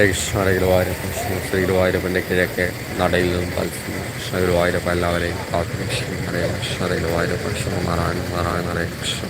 കൃഷ്ണ ഗുരുവായൂരപ്പൻ ശ്രീ ഗുരുവായൂരപ്പന്റെ കിഴക്കെ നടയിൽ നിന്നും പൽസുന്നു കൃഷ്ണ ഗുരുവായൂരപ്പൻ എല്ലാവരെയും കാത്തുരക്ഷിക്കും ഹരേ കൃഷ്ണ ഗുരുവായൂരപ്പൻ ശ്രീ നാരായണ നാരായണ ഹരേ കൃഷ്ണ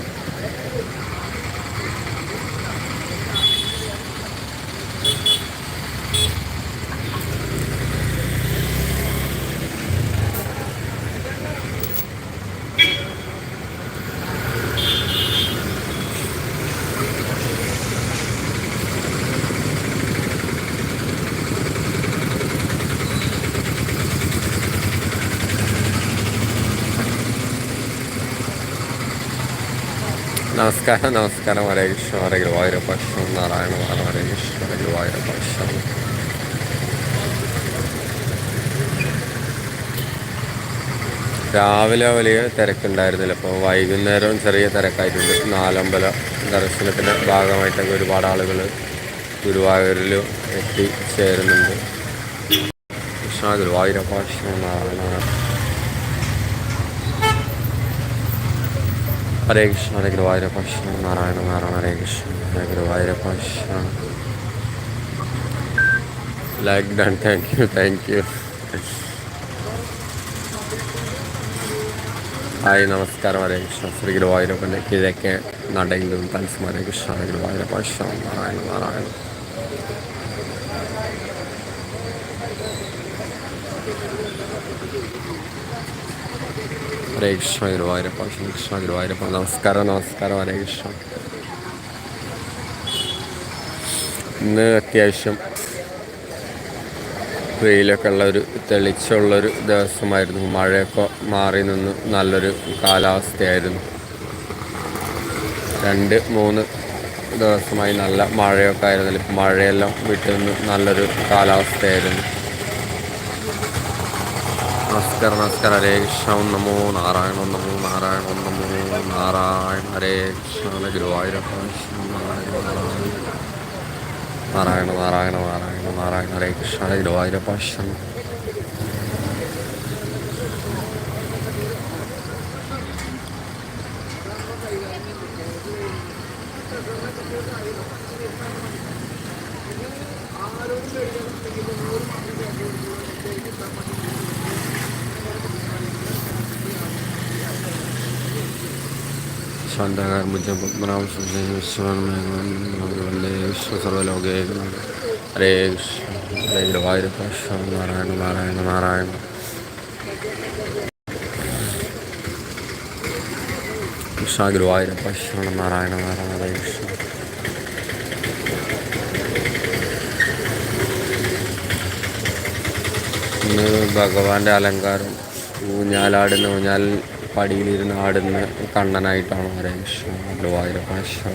നമസ്കാരം നമസ്കാരം. ഹരേ കൃഷ്ണ ഹരേ ഗുരുവായൂരപ്പ നാരായണ ഹരേ കൃഷ്ണ ഹരേ ഗുരുവായൂരപ്പ രാവിലെ വലിയ തിരക്കുണ്ടായിരുന്നില്ല. അപ്പോൾ വൈകുന്നേരവും ചെറിയ തിരക്കായിട്ടുണ്ട്. നാലമ്പല ദർശനത്തിന്റെ ഭാഗമായിട്ടൊക്കെ ഒരുപാട് ആളുകൾ ഗുരുവായൂരിൽ എത്തിച്ചേരുന്നുണ്ട് Krishna Guruvayurappa Narayana Hare Krishna Hare Guruvayurappa Narayana Narayana Hare Krishna Hare Guruvayurappa. Like done thank you thank you hi നമസ്കാരം. ഹരേ കൃഷ്ണ ശ്രീ ഗുരുവായൂരപ്പന്റെ കിഴക്കേ നടയിലും ഹരേ കൃഷ്ണ ഹരേ ഗുരുവായൂരപ്പ. ശ്രീ നാരായണ നാരായണ. ഹരേ കൃഷ്ണ ഗുരുവായൂരപ്പ ശ്രീ കൃഷ്ണ ഗുരുവായൂരപ്പ നമസ്കാരം നമസ്കാരം ഹരേ കൃഷ്ണ ഇന്ന് അത്യാവശ്യം വെയിലൊക്കെ ഉള്ളൊരു തെളിച്ചുള്ളൊരു ദിവസമായിരുന്നു. മഴയൊക്കെ മാറി നിന്ന് നല്ലൊരു കാലാവസ്ഥയായിരുന്നു. രണ്ട് മൂന്ന് ദിവസമായി നല്ല മഴയൊക്കെ ആയിരുന്നില്ല. മഴയെല്ലാം വിട്ടു നിന്ന് നല്ലൊരു കാലാവസ്ഥയായിരുന്നു. നമസ്കാരം നമസ്കാരം. ഹരേ കൃഷ്ണ നമോ നാരായണ നമോ നാരായണ നമോ നാരായണ ഹരേ കൃഷ്ണ. ഗുരുവായൂരപ്പ നാരായണ നാരായണ നാരായണ നാരായണ നാരായണ. ഹരേ കൃഷ്ണ. ഗുരുവായൂരപ്പ കൃഷ്ണ ശാന്തകാർമുജ പത്മനാഭ വന്ദേ വിശ്വ സർവലോകേ ഹരേ ഹരേ ഗുരുവായൂരപ്പ നാരായണ നാരായണ നാരായണ കൃഷ്ണ ഗുരുവായൂരപ്പ നാരായണ നാരായണ ഹരേ കൃഷ്ണ ഭഗവാന്റെ അലങ്കാരം ഊഞ്ഞാലാടുന്ന ഊഞ്ഞാൽ പടിയിലിരുന്ന് ആടുന്ന കണ്ണനായിട്ടാണ് ഹരേ ഇഷ്ടം ഗുരുവായൂരപ്പ കൃഷ്ണ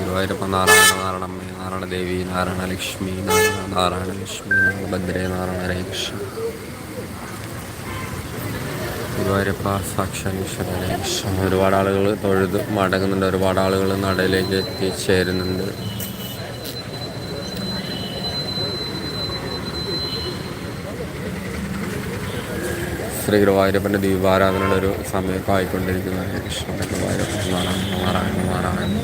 ഗുരുവായൂരപ്പ നാരായണ നാരായണമ്മ നാരായണ ദേവി നാരായണ ലക്ഷ്മി നാരായണ നാരായണ ലക്ഷ്മി നാരായണ ഭദ്രേ നാരായണ ഹരേ കൃഷ്ണ. ഗുരുവായൂരപ്പ സാക്ഷാത്വര ഹരേ കൃഷ്ണ. ഒരുപാട് ആളുകൾ തൊഴുത് മടങ്ങുന്നുണ്ട്. ഒരുപാട് ആളുകൾ നടയിലേക്ക് എത്തിച്ചേരുന്നുണ്ട്. ശ്രീ ഗുരുവായൂരപ്പന്റെ ദീപാരാധനയുടെ ഒരു സമയമൊക്കെ ആയിക്കൊണ്ടിരിക്കുന്ന. ഹരേ കൃഷ്ണ ഗുരുവായൂരപ്പൻ നാരായണ നാരായണ നാരായണ.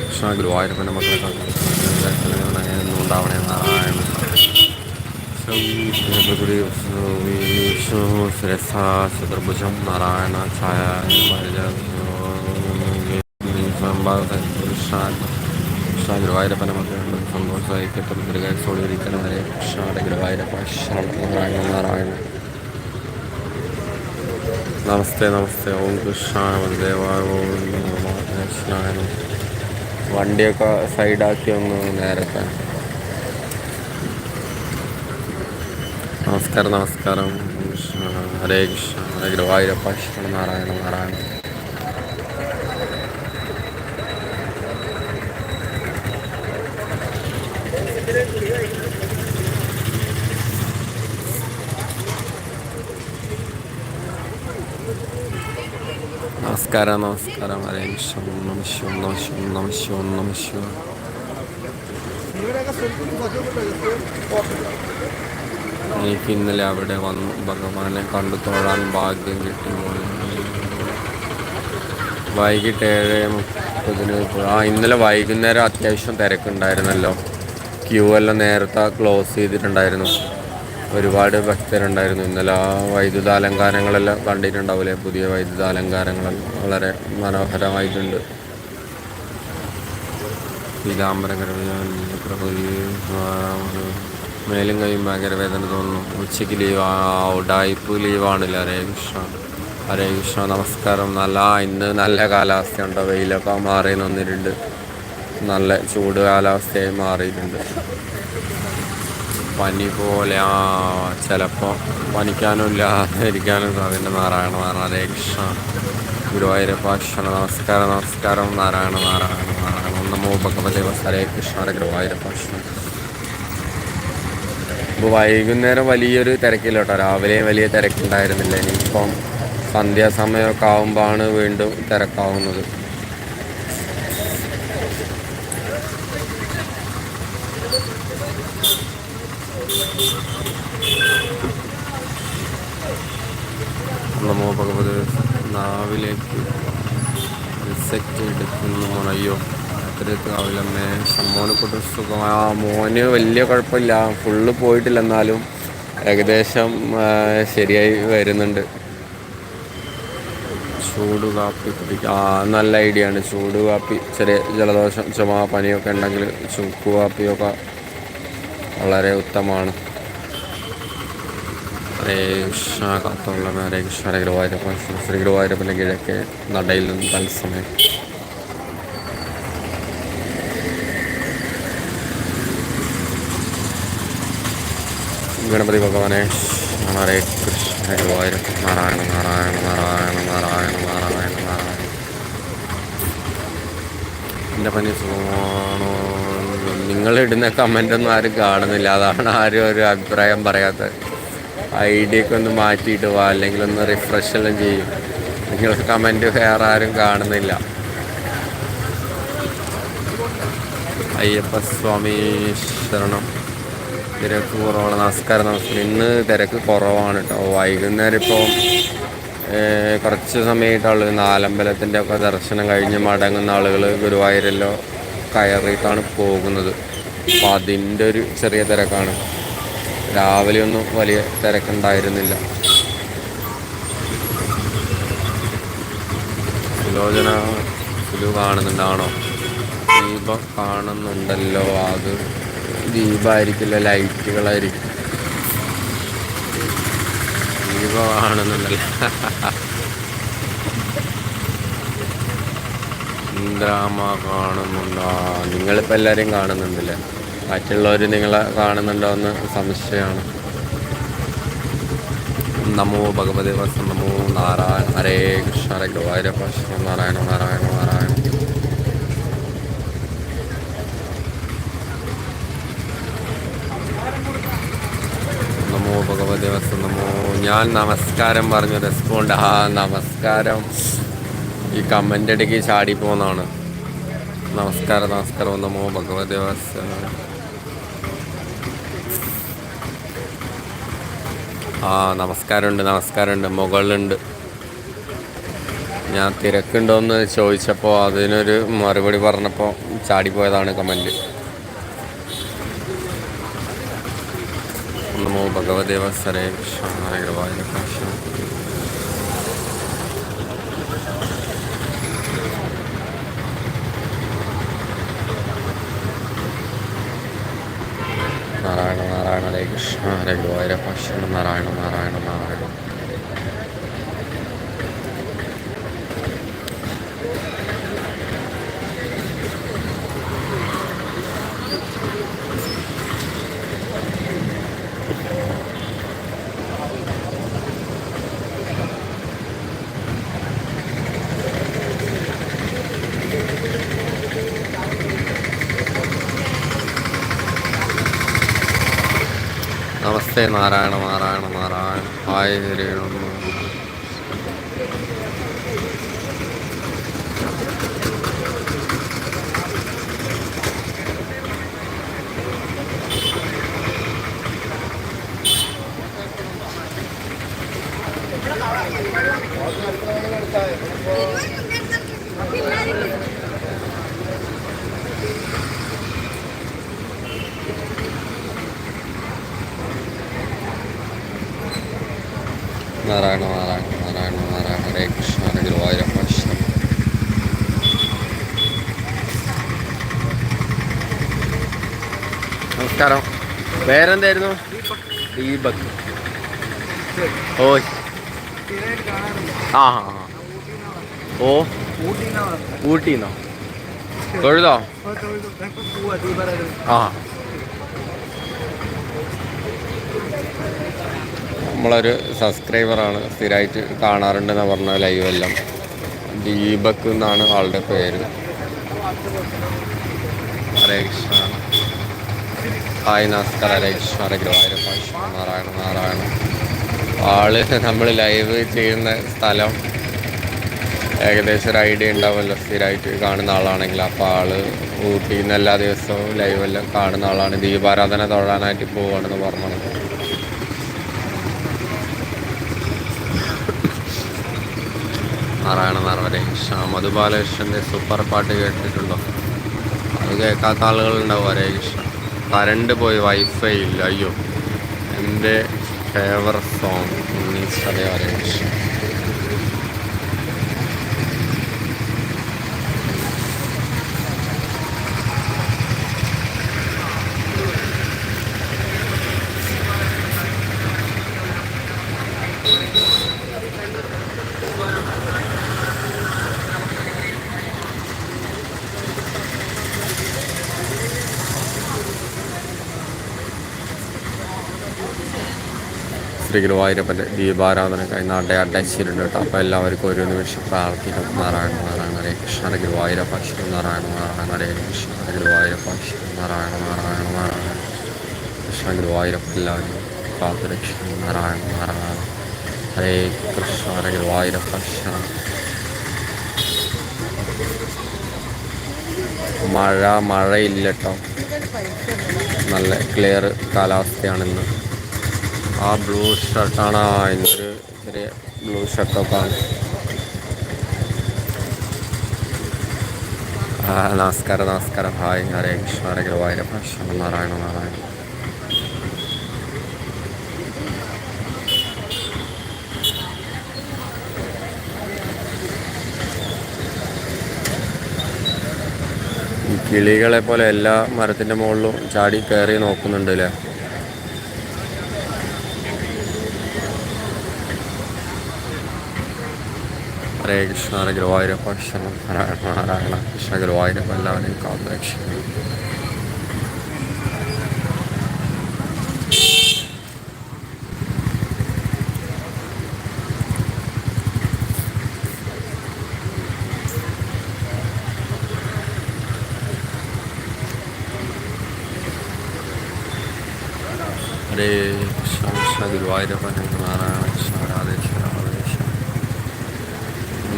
കൃഷ്ണ ഗുരുവായൂരപ്പന്റെ മക്കളെ ഉണ്ടാവണേ നാരായണ ചതുർഭുജം നാരായണ. ഛായ കൃഷ്ണ കൃഷ്ണ ഗുരുവായൂരപ്പനെ മക്കളുണ്ട് സന്തോഷമായി കെട്ടും ദീർഘായുസോടെ വരെ കൃഷ്ണയുടെ ഗുരുവായൂരപ്പ ശരണം നമസ്തേ നമസ്തേ. ഓം കൃഷ്ണായ നമഃ. വണ്ടിയൊക്കെ സൈഡാക്കി ഒന്ന് നേരത്തെ. നമസ്കാരം നമസ്കാരം. കൃഷ്ണ. ഹരേ കൃഷ്ണ. ഹരേ ഗുരുവായൂരപ്പ. ശരണം നാരായണ നാരായണ നമസ്കാരം നമസ്കാരം. ഹരേ ഓം നമ ശിവം നമ ശിവം നമ ശിവം നമ ശിവ. എനിക്ക് ഇന്നലെ അവിടെ വന്നു ഭഗവാനെ കണ്ടു തൊഴാൻ ഭാഗ്യം കിട്ടി വൈകിട്ട് ഏഴ് മുപ്പതിന് ആ ഇന്നലെ വൈകുന്നേരം അത്യാവശ്യം തിരക്കുണ്ടായിരുന്നല്ലോ. ക്യൂ എല്ലാം നേരത്തെ ക്ലോസ് ചെയ്തിട്ടുണ്ടായിരുന്നു. ഒരുപാട് ഭക്തരുണ്ടായിരുന്നു. ഇന്നലെ ആ വൈദ്യുത അലങ്കാരങ്ങളെല്ലാം കണ്ടിട്ടുണ്ടാവില്ലേ? പുതിയ വൈദ്യുത അലങ്കാരങ്ങളെല്ലാം വളരെ മനോഹരമായിട്ടുണ്ട്. മേലും കൈയും ഭയങ്കര വേദന തോന്നുന്നു. ഉച്ചയ്ക്ക് ലീവ് ഉടായ്പ് ലീവാണില്ല ഹരേ കൃഷ്ണ. ഹരേ കൃഷ്ണ നമസ്കാരം. നല്ല ഇന്ന് നല്ല കാലാവസ്ഥയുണ്ടോ വെയിലൊക്കെ മാറി നിന്നിട്ടുണ്ട് നല്ല ചൂട് കാലാവസ്ഥയായി മാറിയിട്ടുണ്ട്. പനി പോലെ ആ ചിലപ്പോൾ പനിക്കാനും ഇല്ലാതെ ഇരിക്കാനും സാധ്യത നാരായണ നാരായണ രക്ഷ ഗുരുവായൂരപ്പ കൃഷ്ണ നമസ്കാരം നമസ്കാരം നാരായണ നാരായണ നാരായണ നമ്മോ നമോ ഭഗവതേ ഹരേ കൃഷ്ണ ഗുരുവായൂരപ്പ കൃഷ്ണ ഇപ്പോൾ വൈകുന്നേരം വലിയൊരു തിരക്കില്ലോട്ടോ രാവിലെയും രാവിലെ വലിയ തിരക്കുണ്ടായിരുന്നില്ല. ഇനിയിപ്പം സന്ധ്യാസമയമൊക്കെ ആകുമ്പോഴാണ് വീണ്ടും തിരക്കാവുന്നത്. നമോ ഭഗവത് നാവിലേക്ക് എടുക്കുന്നു അയ്യോ അത്രയൊക്കെ ആവില്ലമ്മേ മോനെ കൊണ്ട് സുഖമാ. ആ മോന് വലിയ കുഴപ്പമില്ല. ഫുള്ള് പോയിട്ടില്ല എന്നാലും ഏകദേശം ശരിയായി വരുന്നുണ്ട്. ചൂട് കാപ്പി കുടിക്കുക ആ നല്ല ഐഡിയ ആണ്. ചൂട് കാപ്പി ചെറിയ ജലദോഷം ചുമ പനിയൊക്കെ ഉണ്ടെങ്കിൽ ചുക്ക് കാപ്പിയൊക്കെ വളരെ ഉത്തമമാണ്. ഹരേ കൃഷ്ണ കാത്തോളം ഹരേ കൃഷ്ണ ഹരേ ഗുരുവായൂരപ്പ ശ്രീ ഗുരുവായൂരപ്പന്റെ കിഴക്ക് നടയിൽ നിന്ന് തത്സമയം ഗണപതി ഭഗവാനെ ഹരേ കൃഷ്ണ ഹരേ ഗുരുവായൂരപ്പ നാരായണ നാരായണ നാരായണ നാരായണ നാരായണ നാരായണ എന്റെ പനി സുഖമാണോ നിങ്ങളിടുന്ന കമന്റൊന്നും ആരും കാണുന്നില്ല അതാണ് ആരും ഒരു അഭിപ്രായം പറയാത്തത് ഐ ഡി ഒക്കെ ഒന്ന് മാറ്റിയിട്ട് അല്ലെങ്കിൽ ഒന്ന് റിഫ്രഷ് എല്ലാം ചെയ്യും. നിങ്ങൾക്ക് കമന്റ് വേറെ ആരും കാണുന്നില്ല. അയ്യപ്പ സ്വാമി ശരണം. തിരക്ക് കുറവാണ്. നമസ്കാരം നമസ്കാരം. ഇന്ന് തിരക്ക് കുറവാണ് കേട്ടോ വൈകുന്നേരം ഇപ്പോൾ കുറച്ച് സമയമായിട്ടുള്ള നാലമ്പലത്തിന്റെ ഒക്കെ ദർശനം കഴിഞ്ഞ് മടങ്ങുന്ന ആളുകൾ ഗുരുവായൂരല്ലോ കയറിയിട്ടാണ് പോകുന്നത്. അപ്പോൾ അതിന്റെ ഒരു ചെറിയ തിരക്കാണ്. രാവിലെ ഒന്നും വലിയ തിരക്കുണ്ടായിരുന്നില്ല. സുലോചന സുലു കാണുന്നുണ്ടാണോ? ദീപം കാണുന്നുണ്ടല്ലോ. അത് ദീപമായിരിക്കില്ല ലൈറ്റുകളായിരിക്കും. ദീപം കാണുന്നുണ്ടല്ലോ. ഇന്ദ്രാമ കാണുന്നുണ്ടോ? നിങ്ങളിപ്പോൾ എല്ലാവരെയും കാണുന്നുണ്ടല്ലേ? മറ്റുള്ളവർ നിങ്ങളെ കാണുന്നുണ്ടോ എന്ന് സംശയമാണ്. നമോ ഭഗവതി വസ നമോ നാരായണ ഹരേ കൃഷ്ണ ഹരേ ഗുരുവായൂരപ്പ നാരായണ നാരായണ നാരായണ. നമോ ഭഗവതി വസ നമോ. ഞാൻ നമസ്കാരം പറഞ്ഞു റെസ്പോണ്ട് ആ നമസ്കാരം. ഈ കമന്റ് ഇടയ്ക്ക് ചാടി പോകുന്നതാണ് നമസ്കാരം നമസ്കാരം. നമോ ഭഗവതി വസ ആ നമസ്കാരമുണ്ട് നമസ്കാരമുണ്ട്. മുകളിലുണ്ട്. ഞാൻ തിരക്കുണ്ടോയെന്ന് ചോദിച്ചപ്പോൾ അതിനൊരു മറുപടി പറഞ്ഞപ്പോൾ ചാടിപ്പോയതാണ് കമന്റ് നമോ ഭഗവദേവ സരേ കൃഷ്ണ ഹരേ ഗുരുവായൂരപ്പ കൃഷ്ണ നാരായണ നാരായണ ഹരേ കൃഷ്ണ ഹരേ ഗുരുവായൂരപ്പ കൃഷ്ണ നാരായണ നാരായണ നാരായണ നമസ്തേ നാരായണ നാരായണ നാരായണ ഹായ് ഹരി നമ നാരായണ നാരായണ നാരായണ നാരായണ. ഹരേ കൃഷ്ണ ഹരേ ഗുരുവായൂരപ്പ കൃഷ്ണ നമസ്കാരം. പേരെന്തായിരുന്നു? ദീപക്. ഓ. ആ ഹാ. ഓ. ഊട്ടിന്നോ? തൊഴുതോ? ആ. നമ്മളൊരു സബ്സ്ക്രൈബറാണ് സ്ഥിരമായിട്ട് കാണാറുണ്ടെന്ന് പറഞ്ഞ ലൈവെല്ലാം ദീപക് എന്നാണ് ആളുടെ പേര്. ഹരേ ഹായ് നമസ്കാരം. ഹരേ കൃഷ്ണ. ഹരേ നാരായണ നാരായണ. ആൾ നമ്മൾ ലൈവ് ചെയ്യുന്ന സ്ഥലം ഏകദേശം ഒരു ഐഡിയ ഉണ്ടാവുമല്ലോ. സ്ഥിരമായിട്ട് കാണുന്ന ആളാണെങ്കിൽ അപ്പോൾ ആൾ ഊട്ടിയിൽ നിന്ന് എല്ലാ ദിവസവും ലൈവെല്ലാം കാണുന്ന ആളാണ്. ദീപാരാധന തൊഴാനായിട്ട് പോവുകയാണെന്ന് പറഞ്ഞത് നാരായണ നാരായണ കൃഷ്ണ മധുബാലകൃഷ്ണന്റെ സൂപ്പർ പാട്ട് കേട്ടിട്ടുണ്ടോ? അത് കേൾക്കാത്ത ആളുകളുണ്ടാവും ഹരേ കൃഷ്ണ. കരണ്ട് പോയി വൈഫൈ ഇല്ല. അയ്യോ എന്റെ ഫേവററ്റ് സോങ് ഉണ്ണീശ്വരേ ഹരേ കൃഷ്ണ. ശ്രീ ഗുരുവായൂരപ്പന്റെ ദീപാരാധനക്കായി നാട്ടെ അടച്ചിട്ടുണ്ട് കേട്ടോ. അപ്പോൾ എല്ലാവർക്കും ഒരു നിമിഷം പ്രാർത്ഥിക്കും. നാരായണ നാരായണ ഹരേ കൃഷ്ണ ഗുരുവായൂരപ്പ ശ്രീ നാരായണ നാരായണ ഹരേ കൃഷ്ണ ഗുരുവായൂരപ്പ ശ്രീ നാരായണ നാരായണ നാരായണ കൃഷ്ണ ഗുരുവായൂരപ്പ എല്ലാവരും കാത്തുരക്ഷ നാരായണ നാരായണ ഹരേ കൃഷ്ണ ഗുരുവായൂരപ്പ മഴ മഴയില്ല കേട്ടോ. നല്ല ക്ലിയർ കാലാവസ്ഥയാണിന്ന്. ആ ബ്ലൂ ഷർട്ടാണ് ആ ഇന്നൊരു ചെറിയ ബ്ലൂ ഷർട്ടൊക്കെ ആണ്. നമസ്കാരം നമസ്കാരം. ഹായ് ഹരേ കൃഷ്ണ ഹരേ ഗുരുവായൂരപ്പ ശരണം നാരായണ നാരായണ കിളികളെ പോലെ എല്ലാ മരത്തിന്റെ മുകളിലും ചാടി കയറി നോക്കുന്നുണ്ട് അല്ലേ ഹരേ കൃഷ്ണ ഹരേ ഗുരുവായൂരപ്പ ശരണം നാരായണ നാരായണ കൃഷ്ണ ഗുരുവായൂരപ്പ എല്ലാവരെയും കാത്തുരക്ഷിക്കുന്നു ഹരേ കൃഷ്ണ കൃഷ്ണ ഗുരുവായൂരപ്പ നാരായണ കൃഷ്ണ രാധേശ്വര രാധേശ്വര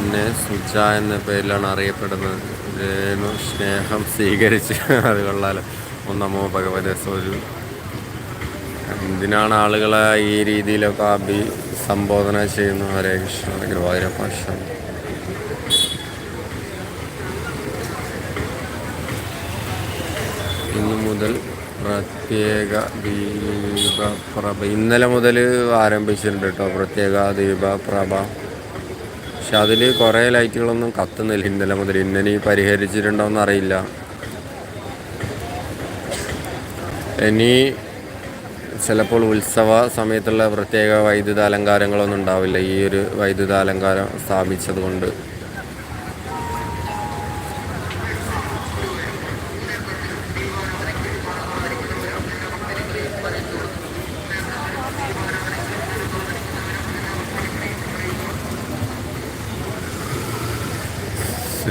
എന്നെ സുജ എന്ന പേരിലാണ് അറിയപ്പെടുന്നത്. സ്നേഹം സ്വീകരിച്ച്. അത് കൊള്ളാലോ. ഒന്നമോ ഭഗവതി ഒരു എന്തിനാണ് ആളുകളെ ഈ രീതിയിലൊക്കെ അഭി സംബോധന ചെയ്യുന്നു ഹരേ കൃഷ്ണ ഗുരുവായൂരപ്പ ഇന്നു മുതൽ പ്രത്യേക ദീപപ്രഭ ഇന്നലെ മുതൽ ആരംഭിച്ചിട്ടുണ്ട് കേട്ടോ പ്രത്യേക ദീപപ്രഭ. പക്ഷെ അതിൽ കുറേ ലൈറ്റുകളൊന്നും കത്തുന്നില്ല ഇന്നലെ മുതൽ. ഇന്നലെ പരിഹരിച്ചിട്ടുണ്ടോയെന്ന് അറിയില്ല. ഇനി ചിലപ്പോൾ ഉത്സവ സമയത്തുള്ള പ്രത്യേക വൈദ്യുത അലങ്കാരങ്ങളൊന്നും ഉണ്ടാവില്ല. ഈ ഒരു വൈദ്യുത അലങ്കാരം സ്ഥാപിച്ചത് കൊണ്ട്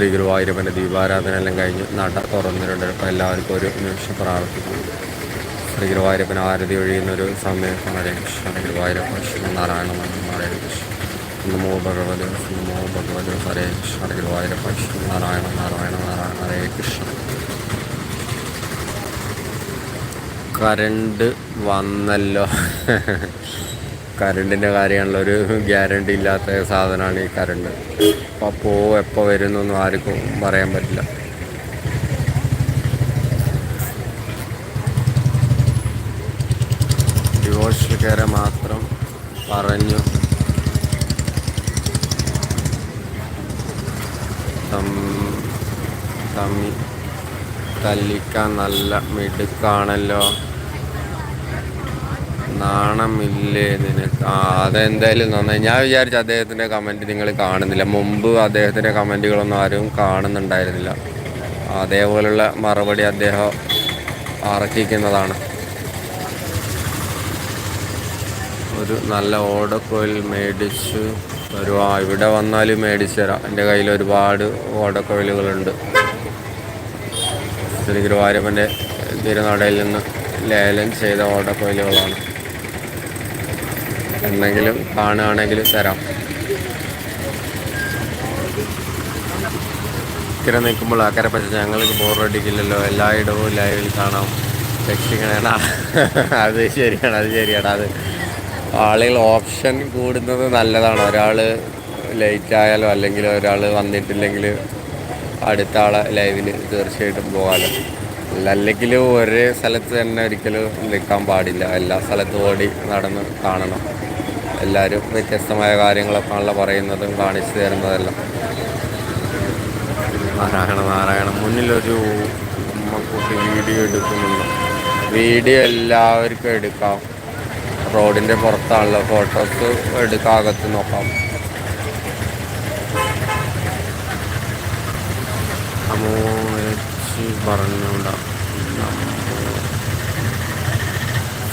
ശ്രീ ഗുരുവായൂരപ്പന്റെ ദീപാരാധന എല്ലാം കഴിഞ്ഞ് നട തുറന്നിട്ടുണ്ട്. അപ്പോൾ എല്ലാവർക്കും ഒരു നിമിഷം പ്രാർത്ഥിക്കുന്നു. ശ്രീ ഗുരുവായൂരപ്പൻ ആരതി ഒഴിയുന്ന ഒരു സമയം ഹരേ കൃഷ്ണ ഗുരുവായൂരപ്പ ശ്രീ നാരായണ ഹരേ കൃഷ്ണ. നമോ ഭഗവത് നമോ ഭഗവത് ഹരേ കൃഷ്ണ ഗുരുവായൂരപ്പ ശ്രീ നാരായണ നാരായണ നാരായണ ഹരേ കൃഷ്ണ. കരണ്ട് വന്നല്ലോ. കറണ്ടിന്റെ കാര്യമാണല്ലോ ഒരു ഗ്യാരണ്ടി ഇല്ലാത്ത സാധനമാണ് ഈ കറണ്ട് അപ്പോൾ പോ എപ്പോൾ വരുന്നൊന്നും ആർക്കും പറയാൻ പറ്റില്ല. ഡിവോഴ്സുകാരെ മാത്രം പറഞ്ഞു. തമ്മി തല്ലിക്കാൻ നല്ല മിടുക്കാണല്ലോ. നാണമില്ലേ നിനക്ക്? ആ അതെന്തായാലും നന്നായി. ഞാൻ വിചാരിച്ചു അദ്ദേഹത്തിന്റെ കമന്റ് നിങ്ങൾ കാണുന്നില്ല. മുമ്പ് അദ്ദേഹത്തിന്റെ കമന്റുകളൊന്നും ആരും കാണുന്നുണ്ടായിരുന്നില്ല. അതേപോലുള്ള മറുപടി അദ്ദേഹം അർഹിക്കുന്നതാണ് ഒരു നല്ല ഓടക്കോയിൽ മേടിച്ച് തരുവാ. ഇവിടെ വന്നാലും മേടിച്ചു തരാം. എന്റെ കയ്യിൽ ഒരുപാട് ഓടക്കോയിലുകളുണ്ട് ശ്രീ ഗുരുവായൂരപ്പന്റെ തിരുനടയിൽ നിന്ന് ലേലം ചെയ്ത ഓടക്കോയിലുകളാണ് എന്തെങ്കിലും കാണുകയാണെങ്കിൽ തരാം. ഇക്കരെ നിൽക്കുമ്പോൾ അക്കരെ പച്ച ഞങ്ങൾക്ക് ബോറടിക്കില്ലല്ലോ എല്ലായിടവും ലൈവിൽ കാണാം. രക്ഷിക്കണേടാ അത് ശരിയാണ് അത് ശരിയാണ്. അത് ആളുകൾ ഓപ്ഷൻ കൂടുന്നത് നല്ലതാണ്. ഒരാൾ ലേറ്റ് ആയാലോ അല്ലെങ്കിൽ ഒരാൾ വന്നിട്ടില്ലെങ്കിൽ അടുത്ത ആളെ ലൈവിൽ തീർച്ചയായിട്ടും പോകാമല്ലോ അല്ലെങ്കിൽ ഒരേ സ്ഥലത്ത് തന്നെ ഒരിക്കലും നിൽക്കാൻ പാടില്ല. എല്ലാ സ്ഥലത്തും ഓടി നടന്ന് കാണണം. എല്ലാവരും വ്യത്യസ്തമായ കാര്യങ്ങളൊക്കെയാണല്ലോ പറയുന്നതും കാണിച്ചു തരുന്നതെല്ലാം. നാരായണ നാരായണ മുന്നിലൊരു ഉമ്മക്കുട്ടി വീഡിയോ എടുക്കുന്നുണ്ട്. വീഡിയോ എല്ലാവർക്കും എടുക്കാം. റോഡിന്റെ പുറത്താണല്ലോ ഫോട്ടോസ് എടുക്കാം അകത്ത് നോക്കാം. അമ്മോ വെച്ച് പറഞ്ഞൂടാ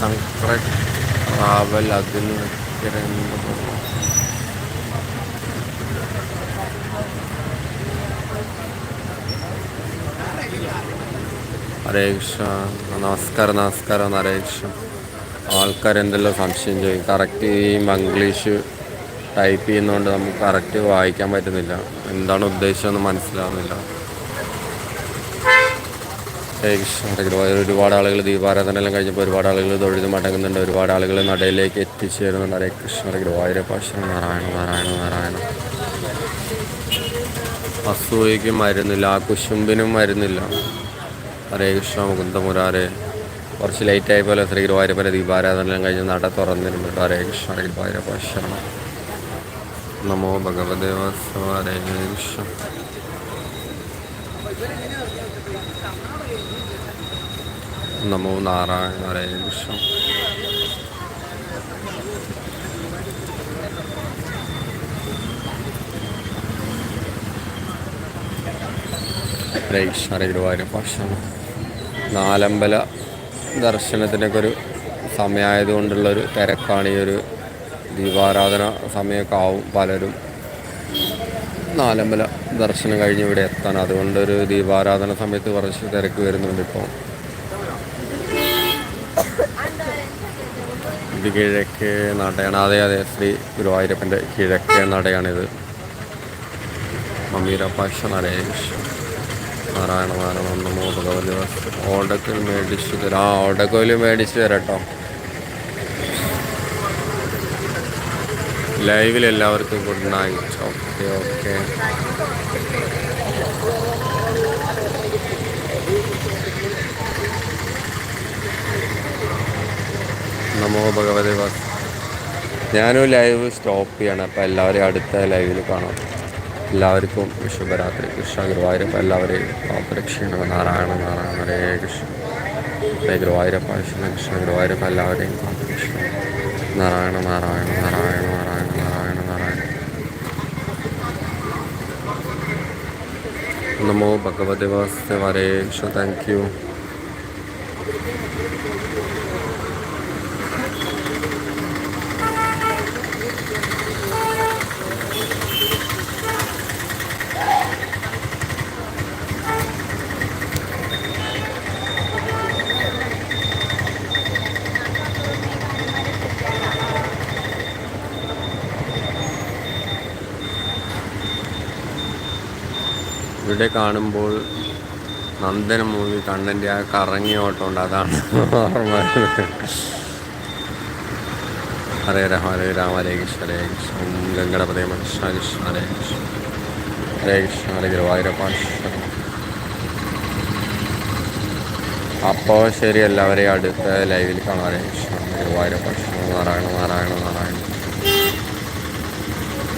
സംക്രട്ട് അതിന് ഹരേ കൃഷ്ണ. നമസ്കാരം നമസ്കാരം നരേക്ഷ ആൾക്കാരെന്തെല്ലാം സംശയം ചെയ്യും കറക്റ്റ് ഈ ഇംഗ്ലീഷ് ടൈപ്പ് ചെയ്യുന്നതുകൊണ്ട് നമുക്ക് കറക്റ്റ് വായിക്കാൻ പറ്റുന്നില്ല. എന്താണ് ഉദ്ദേശം എന്ന് മനസ്സിലാവുന്നില്ല. ഹരേ കൃഷ്ണ ഹരേ ഗുരുവായൂർ ഒരുപാട് ആളുകൾ ദീപാരാധന എല്ലാം കഴിഞ്ഞപ്പോൾ ഒരുപാട് ആളുകൾ തൊഴുത് മടങ്ങുന്നുണ്ട്. ഒരുപാട് ആളുകൾ നടയിലേക്ക് എത്തിച്ചേരുന്നുണ്ട്. ഹരേ കൃഷ്ണ ഹരേ ഗുരുവായൂരപ്പ കൃഷ്ണ നാരായണ നാരായണ നാരായണ. അസൂയയ്ക്ക് മരുന്നില്ല ആ കുശുമ്പിനും മരുന്നില്ല. ഹരേ കൃഷ്ണ മുകുന്ദമുരാരെ കുറച്ച് ലേറ്റ് ആയി പോലെ ശ്രീ ദീപാരാധന കഴിഞ്ഞ് നട തുറന്നിരുന്നു ഹരേ കൃഷ്ണ ഗുരുവായൂരപ്പ ശരണം നമോ ഭഗവദേവ ഹരേ കൃഷ്ണ. നമോ നാരായണ ഹരേ കൃഷ്ണ. ഗുരുവായൂർ കൃഷ്ണ ഹരേ ഗുരുവായൂരപ്പ. ശരണം നാലമ്പല ദർശനത്തിനൊക്കെ ഒരു സമയമായതുകൊണ്ടുള്ളൊരു തിരക്കാണ് ഈ ഒരു ദീപാരാധന സമയമൊക്കെ ആവും പലരും. നാലമ്പല ദർശനം കഴിഞ്ഞ് ഇവിടെ എത്താൻ അതുകൊണ്ടൊരു ദീപാരാധന സമയത്ത് കുറച്ച് തിരക്ക് വരുന്നുണ്ട് ഇപ്പോൾ ഇത് കിഴക്കേ നടയാണ്. അതെ അതെ ശ്രീ ഗുരുവായൂരപ്പന്റെ കിഴക്കേ നടയാണിത്. മമ്മീരപ്പാശ നരേഷ് നാരായണ നാരായണ നമോ ഭഗവതി ഓടക്കൽ മേടിച്ചു തരാം. ആ ഓടക്കോൽ മേടിച്ചു തരാം ലൈവിൽ എല്ലാവർക്കും ഗുഡ് നൈറ്റ്. Okay okay. നമോ ഭഗവതി വാസ്. ഞാനും ലൈവ് സ്റ്റോപ്പ് ചെയ്യണം. അപ്പോൾ എല്ലാവരെയും അടുത്ത ലൈവിൽ കാണാം. എല്ലാവർക്കും ശുഭരാത്രി കൃഷ്ണ ഗുരുവായൂരപ്പ എല്ലാവരെയും കാത്തുരക്ഷിക്കണം നാരായണ നാരായണ ഹരേ കൃഷ്ണ. ഗുരുവായൂരപ്പ കൃഷ്ണ കൃഷ്ണ ഗുരുവായൂരപ്പ എല്ലാവരെയും കാത്തുരക്ഷിക്കണം നാരായണ നാരായണ നാരായണ നാരായണ നാരായണ നാരായണ. നമോ ഭഗവതി വാസ്തവ ഹരേ കൃഷ്ണ. താങ്ക് യു ഇവിടെ കാണുമ്പോൾ നന്ദന മൂവി കണ്ണന്റെ ആ കറങ്ങിയ ഓട്ടം ഉണ്ട് അതാണ് ഹരേ രാമ ഹരേ രാമ ഹരേ കൃഷ്ണ ഹരേ കൃഷ്ണ. ഗംഗണപതേ കൃഷ്ണ കൃഷ്ണ ഹരേ കൃഷ്ണ. ഹരേ കൃഷ്ണ ഹരേ ഗുരുവായൂരപ്പ ശരണം. അപ്പോൾ ശരി എല്ലാവരെയും അടുത്ത ലൈവിൽ കാണാം. ഹരേ കൃഷ്ണ ഗുരുവായൂരപ്പ നാരായണ നാരായണ നാരായണ.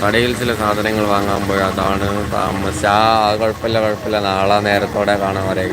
കടയിൽ ചില സാധനങ്ങൾ വാങ്ങാൻ പോയി. അതാണ് താമസ. ആ കുഴപ്പമില്ല കുഴപ്പമില്ല. നാളെ നേരത്തോടെ കാണാൻ വരെ